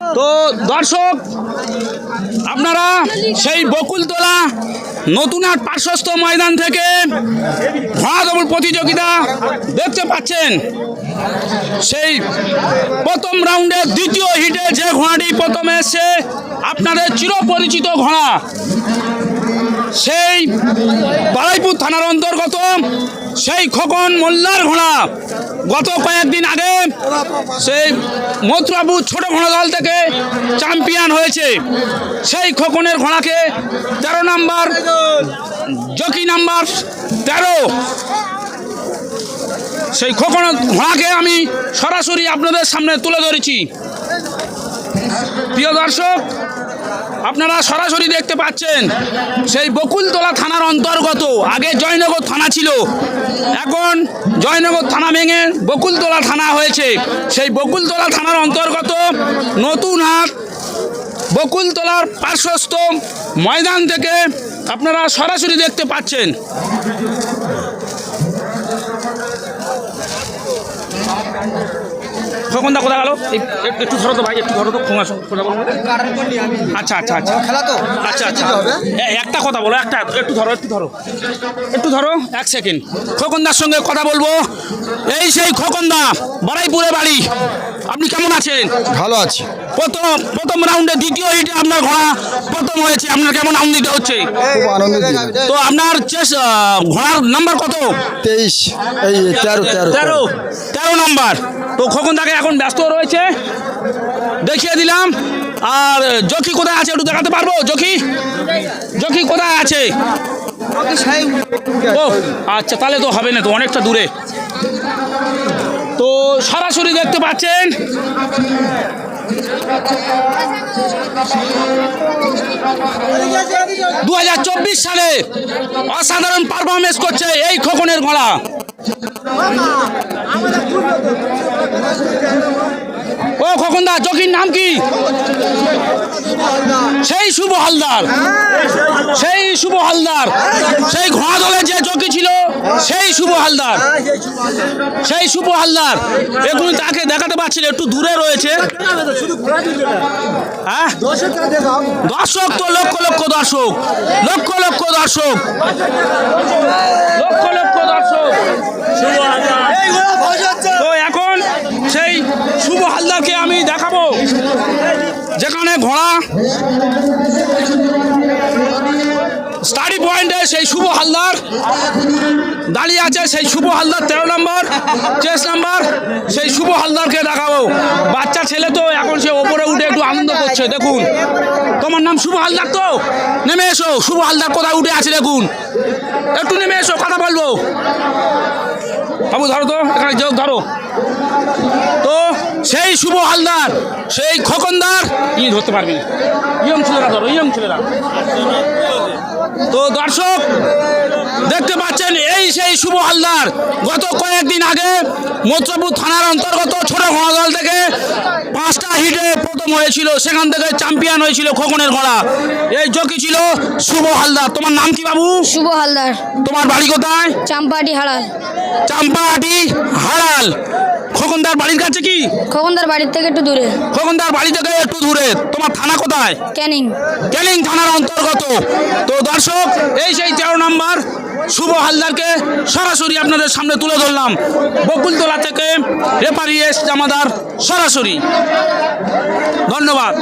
তো দর্শক আপনারা সেই বকুলতলা নতুন আর পার্শ্বস্থ ময়দান থেকে দৌড় প্রতিযোগিতা দেখতে পাচ্ছেন। সেই প্রথম রাউন্ডে দ্বিতীয় হিটে যে ঘোড়াটি প্রথমে এসছে, আপনাদের চিরপরিচিত ঘোড়া। সেই বারাইপুর থানার অন্তর্গত সেই খোকন মোল্লার ঘোড়া। গত কয়েকদিন আগে সেই মথুরাপুর ছোট ঘোড়া দল থেকে চ্যাম্পিয়ন হয়েছে। সেই খোকনের ঘোড়াকে তেরো নাম্বার, জকি নাম্বার তেরো সেই খোকন ঘোড়াকে আমি সরাসরি আপনাদের সামনে তুলে ধরেছি। প্রিয় দর্শক, আপনারা সরাসরি দেখতে পাচ্ছেন, সেই বকুলতলা থানার অন্তর্গত, আগে জয়নগর থানা ছিল, এখন জয়নগর থানা ভেঙে বকুলতলা থানা হয়েছে। সেই বকুলতলা থানার অন্তর্গত নতুন হাট বকুলতলার পার্শ্বস্থ ময়দান থেকে আপনারা সরাসরি দেখতে পাচ্ছেন। খোকনদা কোথায় গেল? এক- এক- একটু ধরো তো ভাই একটু ধরো তো খোঙা কথা বলব? আচ্ছা আচ্ছা আচ্ছা। খেলা তো আচ্ছা আচ্ছা। একটা কথা বলো একটা একটু ধরো একটু ধরো। একটু ধরো এক সেকেন্ড খোকনদার সঙ্গে কথা বলব। এই সেই খোকনদা বারাইপুরে বাড়ি। আপনি কেমন আছেন? ভালো আছি। প্রথম প্রথম রাউন্ডে দ্বিতীয় হিটে আপনার ঘোড়া প্রথম হয়েছে। আপনার কেমন আনন্দিত হচ্ছে? তো আপনার চেস ঘোড়ার নাম্বার কত? তেইশ এই তেরো তেরো। তেরো। তেরো নাম্বার তো খোকনদাকে এখন ব্যস্ত রয়েছে। দেখিয়ে দিলাম। আর জকি কোথায় আছে একটু দেখাতে পারব? জকি? জকি কোথায় আছে? ও আচ্ছা তাহলে তো হবে না তো, অনেকটা দূরে। তো সরাসরি দেখতে পাচ্ছেন। দু হাজার চব্বিশ সালে অসাধারণ পারফরমেন্স করছে এই খোকনের ঘোড়া ও খোকনদা জকির নাম কি? সেই শুভ হালদার। সেই শুভ হালদার। সেই ঘোড়া দলে যে জকি ছিল, সেই শুভ হালদার। সেই শুভ হালদার। এখন তাকে দেখাতে পারছিল একটু দূরে রয়েছে। হ্যাঁ? দর্শক তো লক্ষ লক্ষ দর্শক, লক্ষ লক্ষ দর্শক। লক্ষ লক্ষ দর্শক তো এখন সেই শুভ হালদারকে আমি দেখাবো যেখানে ঘোড়া স্টাডি পয়েন্টে সেই শুভ হালদার। দাঁড়িয়ে আছে সেই শুভ হালদার, তেরো নম্বর চেস নাম্বার, সেই শুভ হালদারকে দেখাবো। বাচ্চা ছেলে তো এখন সে ওপরে উঠে একটু আনন্দ করছে, দেখুন। তোমার নাম শুভ হালদার তো? নেমে এসো, শুভ হালদার কোথায় উঠে আছে, দেখুন। একটু নেমে এসো, কথা বলব। বাবু, ধরো তো, এখানে যোগ ধরো। তো সেই শুভ হালদার, সেই খোকনদার ই ধরতে পারবি ইয়ম ইয়ং ছেলেরা ধরো, ইয়ং ছেলেরা। তো দর্শক দেখতে পাচ্ছেন এই সেই শুভ হালদার। গত কয়েকদিন আগে মথুরাপুর থানার অন্তর্গত ছোট ঘোড়া থেকে পাঁচটা হিটে প্রথম হয়েছিল সেখান থেকে চ্যাম্পিয়ন হয়েছিল খোকনের ঘোড়া এই জকি ছিল শুভ হালদার। তোমার নাম কি বাবু? শুভ হালদার। তোমার বাড়ি কোথায়? চাম্পাহাটি হাড়াল চাম্পাহাটি বাড়ির কাছে কি? খোকনদার বাড়ির থেকে একটু দূরে। খোকনদার বাড়ি থেকে একটু দূরে। তোমার থানা কোথায়? ক্যানিং। ক্যানিং থানার অন্তর্গত। তো দর্শক এই সেই তেরো নাম্বার শুভ হালদারকে সরাসরি আপনাদের সামনে তুলে ধরলাম। বকুলতলা থেকে রেফারি এস জামাদার সরাসরি। ধন্যবাদ।